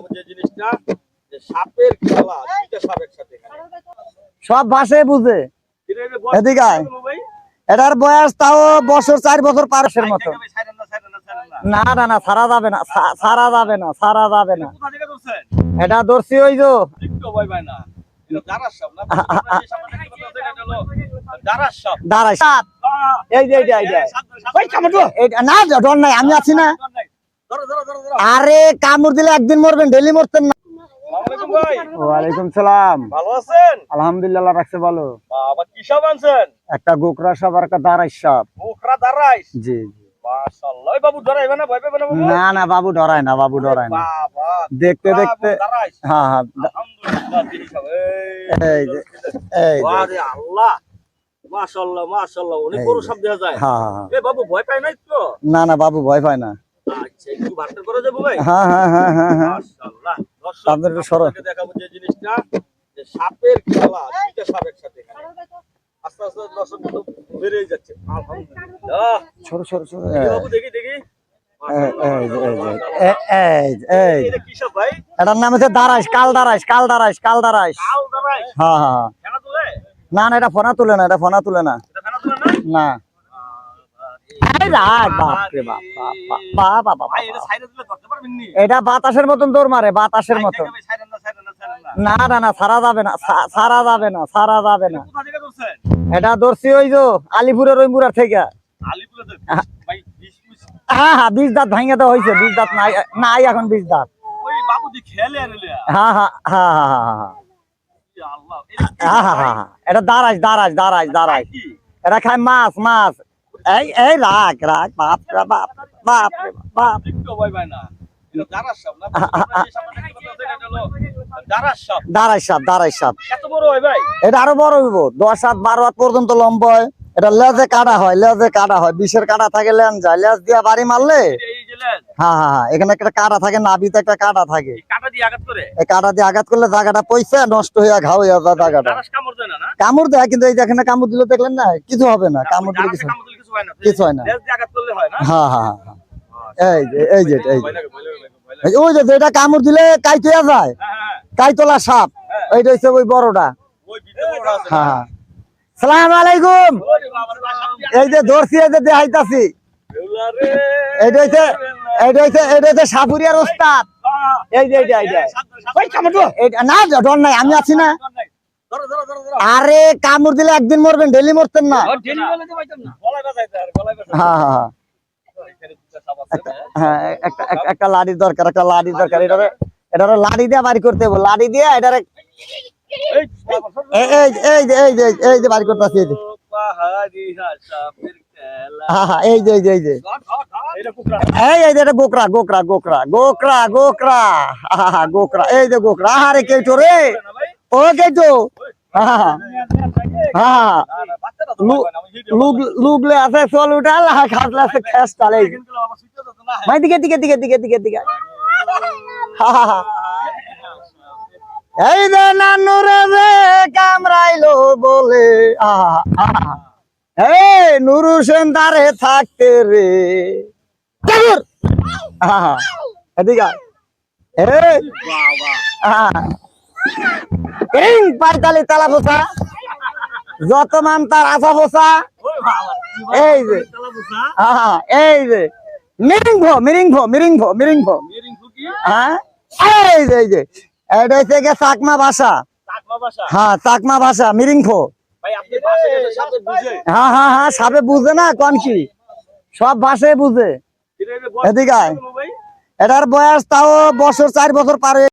দেখাবো যে জিনিসটা যে সাপের খেলা দুইটা সাপ একসাথে সব ভাষায় বুঝে। এদিকে? এটার বয়স তাও বছর চার বছর পারসের মতো। না, না, না। ছাড়া যাবে না ছাড়া যাবে না ছাড়া যাবে না? এটা ধরছি ওই পায় না। ডর নাই আমি আছি না। আরে কামড় দিলে একদিন মরবেন ডেলি মরতেন না। আসসালামু আলাইকুম ভাই। ওয়ালাইকুম সালাম। ভালো আছেন? আলহামদুলিল্লাহ রাখছে ভালো। বাবা কি সাপ আনছেন? একটা গোকরা সাপ আর একটা দাঁড়াই সাপ মুখরা দারাইস জি জি। মাশাআল্লাহ। ওই বাবু ধরাইবে না? না বাবু? না না বাবু ডরায় না বাবু ডরায় না। দেখতে দেখতে। হ্যাঁ হ্যাঁ দা- আলহামদুলিল্লাহ দেখি সাপ এই যে এই আল্লাহ। মাশাআল্লাহ মাশাআল্লাহ অনেক বড় সাপ দেখা যায়। হ্যাঁ হ্যাঁ হ্যাঁ। বাবু ভয় পায় নাই তো? না না বাবু ভয় পায় না। হ্যাঁ হ্যাঁ হ্যাঁ হ্যাঁ হ্যাঁ। মাশাআল্লাহ। একটু সরো। দেখাবো যে জিনিসটা সাপের খেলা দুইটা সাপ একসাথে আস্তে আস্তে দর্শক কিন্তু বেড়েই যাচ্ছে। আলহামদুলিল্লাহ। ছোট ছোট ছোট দেখি দেখি এই এই যে, এই যে, এই এই যে, এই যে। এটা কি সাপ ভাই? এটার নাম হচ্ছে দারাইশ কাল দারাইশ কাল দারাইশ কাল দারাইশ। হ্যাঁ হ্যাঁ হ্যাঁ। না না এটা ফোনা তুলে না এটা ফোনা তুলে না। এটা কেন তুলে না। এটা বাতাসের মতন দৌড় মারে বাতাসের মতন। না না না। ছাড়া যাবে না ছাড়া যাবে না ছাড়া যাবে না। এটা ধরছি ওই যে আলিপুরের ওই থেকে। পিস হ্যাঁ। হ্যাঁ বিষ দাঁত ভাঙে তো হয়েছে বিষ দাঁত নাই নাই এখন বিষ দাঁত। হ্যাঁ হ্যাঁ হ্যাঁ হ্যাঁ হ্যাঁ হ্যাঁ। হ্যাঁ হ্যাঁ? হ্যাঁ এটা দাঁড়াইস দাঁড়াইস দাঁড়াইস দাঁড়াইস এটা খায় মাছ মাছ। এই এই বাপ রে বাপ বাপ রে বাপ। একটু ভয় পায় না দাঁড়াই সাপ দাঁড়াই সাপ। বড় হয় ভাই এটা আরও বড় হইব দশ হাত বারো হাত পর্যন্ত লম্বা হয়। এটা লেজে কাটা হয় লেজে কাটা হয়। বিষের কাটা থাকে লেন যায় লেজ দিয়া বাড়ি মারলে? হ্যাঁ হ্যাঁ হ্যাঁ এখানে একটা কাটা থাকে একটা কাটা থাকে। এই আঘাত কাটা দিয়ে আঘাত করলে জায়গাটা পয়সা নষ্ট হইয়া ঘাও হইয়া জায়গাটা। কামড় দেয় কিন্তু এই যেখানে কামড় দিলে দেখলেন না কিছু হবে না কামড় দিলে কিছু কিছু হয় না। হয় হয় হ্যাঁ হ্যাঁ এই যে এই যে এই ওই যে কামড় দিলে কাইতে যায়। কাইতলা সাপ। এইটা হচ্ছে ওই বড়টা? হ্যাঁ সালাম আলাইকুম। এই যে ধরছি এই যে দেখাইতাছি। এইটা হচ্ছে বেহুলা। এইটা হচ্ছে এইটা হচ্ছে সাপুরিয়ার ওস্তাদ। এই যে এইটা এইটা। না ডর নাই আমি আছি না। আরে কামড় দিলে একদিন মরবেন ডেলি মরতেন না। হ্যাঁ হ্যাঁ হ্যাঁ। হ্যাঁ একটা লাড়ির দরকার একটা লাড়ির দরকার এটারে এটারে লাড়ি দিয়ে বাড়ি করতে হবে লাড়ি দিয়ে এটারে এই, যে এই যে এই যে বাড়ি করতে খেলা। হ্যাঁ হ্যাঁ এই যে এই যে এই যে ধর, ধর, ধর। এইটা কুকরা। এই এই যে এটা গোকরা গোকরা গোকরা গোকরা গোকরা গোকরা এই যে গোকরা আরে কেটো রে না ভাই? ও কেটো হ্যাঁ হ্যাঁ হ্যাঁ লুগলে আছে চল উঠাল খাটলে আছে খেস। ভাই দিকে দিকে দিকে দিকে দিকে দিকে হা, হা, হা। এই যে নানুরে যে কামড়াইলো বলে। এই নুরু সেন দারে থাকতে রে এদিকে। এই। আহা। এই পাইতালি তালা পোষা যত মান তার আশা পোষা এই যে। আহা, এই যে। মিরিংভ মিরিংভ মিরিংভ মিরিংভ হ্যাঁ এই যে এই যে। এটা হচ্ছে গিয়ে চাকমা ভাষা। হ্যাঁ চাকমা ভাষা মিরিংভ। হ্যাঁ হ্যাঁ হ্যাঁ সাপে বুঝে। না কোন কি? সব ভাষায় বুঝে। এদিকে? এটার বয়স তাও বছর চার বছর পার। হয়ে